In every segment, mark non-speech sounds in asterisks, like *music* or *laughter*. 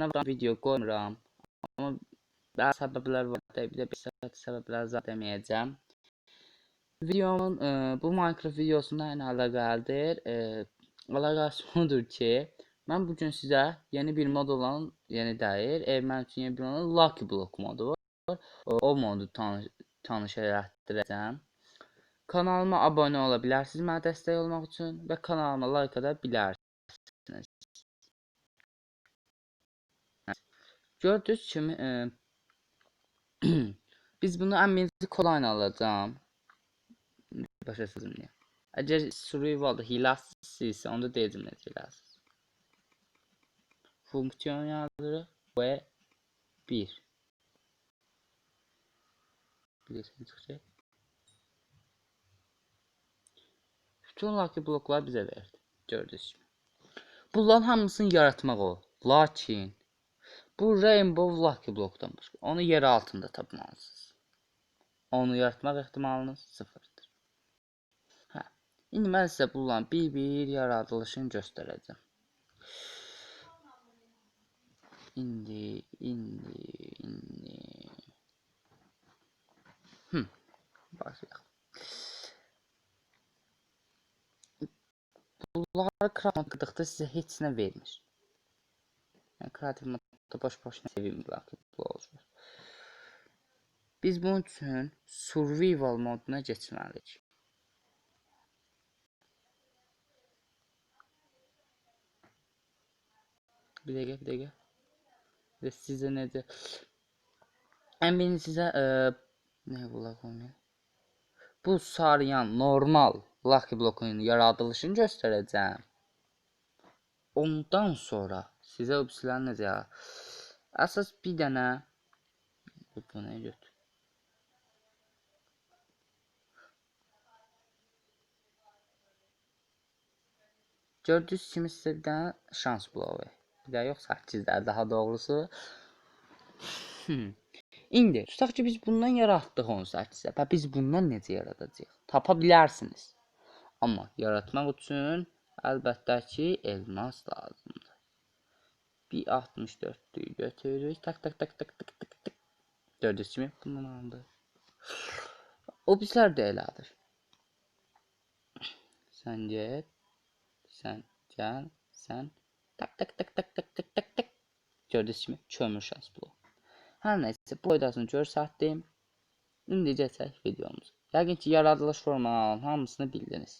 Buna video koymuram. Ama bazı sebepler var. Tabii bir de bir sebep- sebepler zaten demeyeceğim. Videomun e, bu Minecraft videosundan əlaqəlidir. E, əlaqəsi *laughs* odur ki, mən bu gün sizə yeni bir mod olan, yeni deyil, e, mənim üçün yeni bir olan Lucky Block modu var. O, o modu tanış, tanış elətdirəcəm. Kanalıma abunə ola bilərsiniz mənə dəstək olmaq üçün və kanalıma like ata bilərsiniz. Gördüyünüz kimi e, *clears throat* biz bunu ən birinci kolay alacağım. Başa sözüm niyə? Əgər survivalda hiləsiz isə onda deyəcəm necə hiləsiz. Funksiyon yazırıq və 1 Bilirsən çıxacaq. Bütün lucky bloklar bizə verdi. Gördünüz kimi. Bunların hamısını yaratmaq o. Lakin bu Rainbow Lucky blokdan başqa. Onu yer altında tapmalısınız. Onu yaratmaq ehtimalınız sıfırdır. Hə. İndi mən sizə bunların bir-bir yaradılışını göstərəcəm. İndi, indi, indi. Hı. Başlayaq. Bunları craftladıqda sizə heç nə vermir. Yəni kreativ modda boş-boşuna sevim Lucky Block. Biz bunun üçün survival moduna keçməliyik. Bir dəqiqə, bir dəqiqə. Və sizə necə Ən birinci sizə e, nə blok olmuyor? Bu sarıyan normal Lucky Block'un yaradılışını göstərəcəm. Ondan sonra obsidian necə ya? Əsas bir dənə bu nə götür? Gördüyünüz kimi sizə bir dənə şans bloğu. Bir də yox 8-də daha doğrusu. Hmm. İndi tutaq ki biz bundan yaratdıq 18-də. Və biz bundan necə yaradacağıq? Tapa bilərsiniz. Amma yaratmaq üçün əlbəttə ki elmas lazımdır. Bir 64-lüyü götürürük. Tak tak tak tak tak tak tak. Gördüyünüz kimi bundan aldı. O bizlər də elədir. Sən get. Sən gəl. Sən tak tak tak tak tak tak tak tak. Gördüyünüz kimi kömür şans bloğu. Hər nəysə bu faydasını göstərdim. İndi keçək videomuza. Yəqin ki yaradılış formalarının hamısını bildiniz.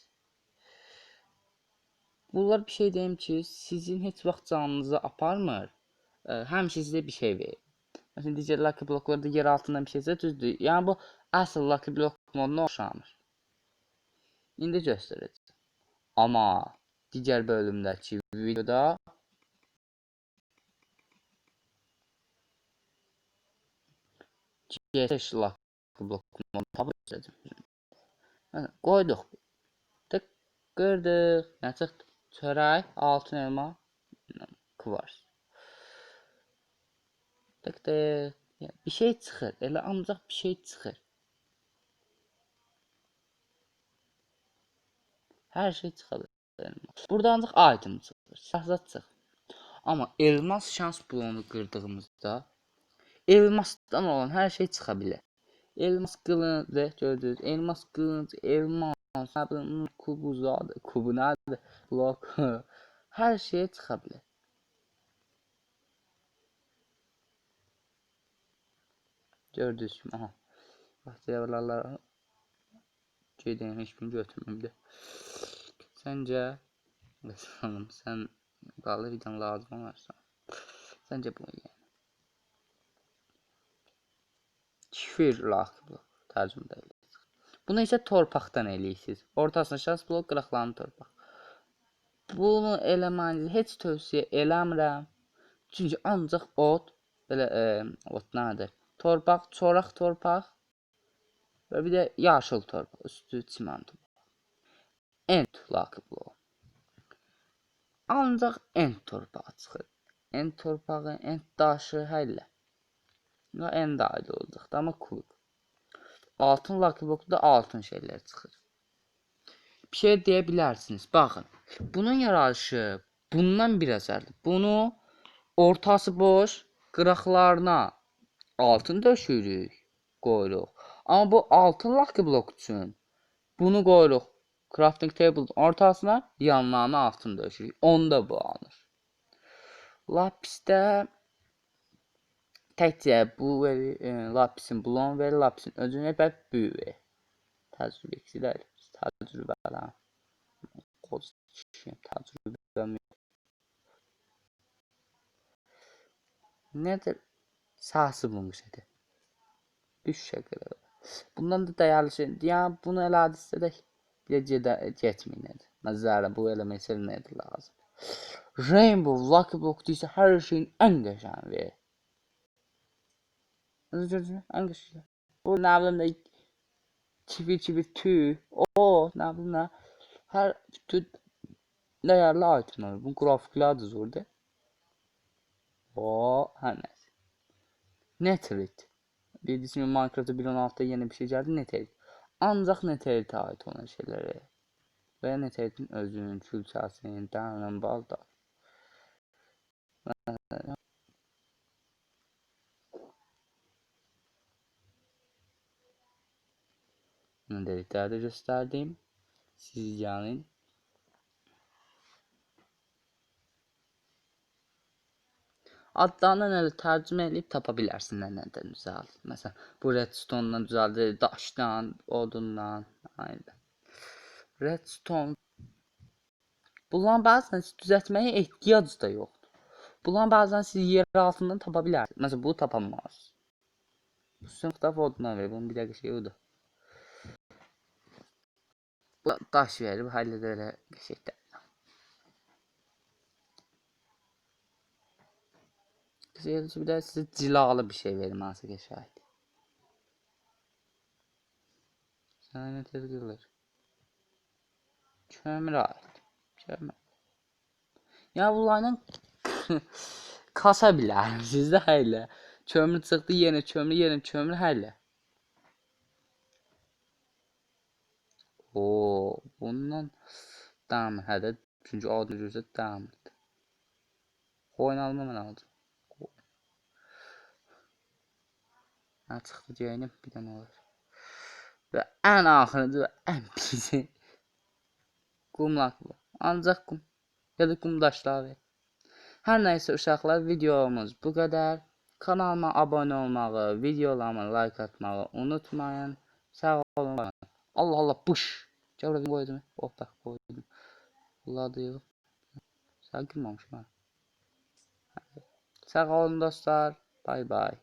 Bunlar bir şey deyim ki sizin heç vaxt canınızı aparmır. Ə, Həmişə sizə bir şey verir. Məsələn digər lucky bloklarda yer altından bir şeysə düzdür. Yəni bu əsl lucky block moduna oxşamır. İndi göstərəcəm. Amma digər bölümdəki videoda GTX lucky block modunu tapıb göstərəcəm. Qoyduq. Tık qırdıq. Nə çıxdı? Çörək, altın elma, kvars. Tık tık. Bir şey çıxır. Elə ancaq bir şey çıxır. Hər şey çıxır. Burada ancaq item çıxır. Şahzad çıxır. Amma elmas şans bloğunu qırdığımızda elmasdan olan hər şey çıxa bilər. Elmas qılıncı gördünüz. Elmas qılınc, elmas, hesabının kubuza, kubuna, blok *laughs* her şeye çıkabilir. Gördünüz mü? Aha. Vaxtı yavralara gedəyim, heç kim götürməyimdir. Səncə, sanırım, *laughs* sən qalır idən lazım olarsan. Səncə bunu yəni. Kifir laxıblı tərcümdə elə. Bunu isə torpaqdan eləyirsiniz. Ortasına şans blok, qıraqlarını torpaq. Bunu eləmənizi heç tövsiyə eləmirəm. Çünki ancaq ot, belə e, ot nədir? Torpaq, çoraq torpaq və bir də yaşıl torpaq, üstü çimento. Ent lak blok. Ancaq ent torpağı çıxır. Ent torpağı, ent daşı həllə. Ya en də aydın olacaqdı, amma cool. Altın lucky blockda altın şeylər çıxır. Bir şey deyə bilərsiniz. Baxın, bunun yaranışı bundan bir əsərdir. Bunu ortası boş, qıraqlarına altın döşürük, qoyuruq. Amma bu altın lucky block üçün bunu qoyuruq crafting table ortasına, yanlarına altın döşürük. Onda bu alınır. Lapisdə təkcə bu veri, e, lapisin blon verir, lapisin özünə və büyü verir. Təcrübəçilər, təcrübələr. Qoz kişiyim, təcrübəm yox. Nedir? Sahası bulmuşdu. Üç şəkil. Bundan da dəyərli şey. Ya bunu elədiksə də bir də gedə getməyin nədir? Məzərə bu elə məsələ nədir lazım? Rainbow Lucky Block deyirsə hər şeyin ən qəşəng verir. Qəşəng. Bu də çivi çivi tüy. O nə. Hər bütün dəyərli itemlər. Bu qrafiklər də zordur. O hər nəsə. Netrit. Bildiğiniz Minecraft'ta 1.16'da yeni bir şey geldi Netrit. Ancak Netrit'e ait olan şeyleri. Ve Netrit'in özünün, külçəsinin, dənilən balda. Netrit'lerde gösterdiğim. Siz yani adlarını elə tərcümə edib tapa bilərsən nə nədən düzəld. Məsələn, bu redstone-dan düzəldir, daşdan, odundan, aynen. Redstone Bunların bəzən siz düzəltməyə ehtiyac da yoxdur. Bunların bəzən siz yer altından tapa bilərsiniz. Məsələn, bu tapamaz. Bu sınıfda odundan verir. Bunun bir dəqiqə şey odur. Bu verib halleder elə şeydə. Seyirci bir de size cilalı bir şey verim hansı şahit. Sana tezgirler? Kömür ait. Kömür. Ya bunlardan *laughs* kasa bilər. Sizdə hələ. Kömür çıxdı yenə kömür, yenə kömür hələ. Oo, bundan damır hədə. Çünki odun cüzə damırdı. Oyun alma mən aldım. Ha çıktı diyelim bir tane olur. Ve en ahırıncı ve en pisi qumlaqlı. Ancaq qum ya da qum daşlar ver. Hər nəysə uşaqlar videomuz bu qədər. Kanalıma abunə olmağı, videolarıma like atmağı unutmayın. Sağ olun. Allah Allah buş. Gəl qoydum. Oh bak qoydum. Buladı yığıb. Sağ girməmişim ha. Sağ olun dostlar. Bay bay.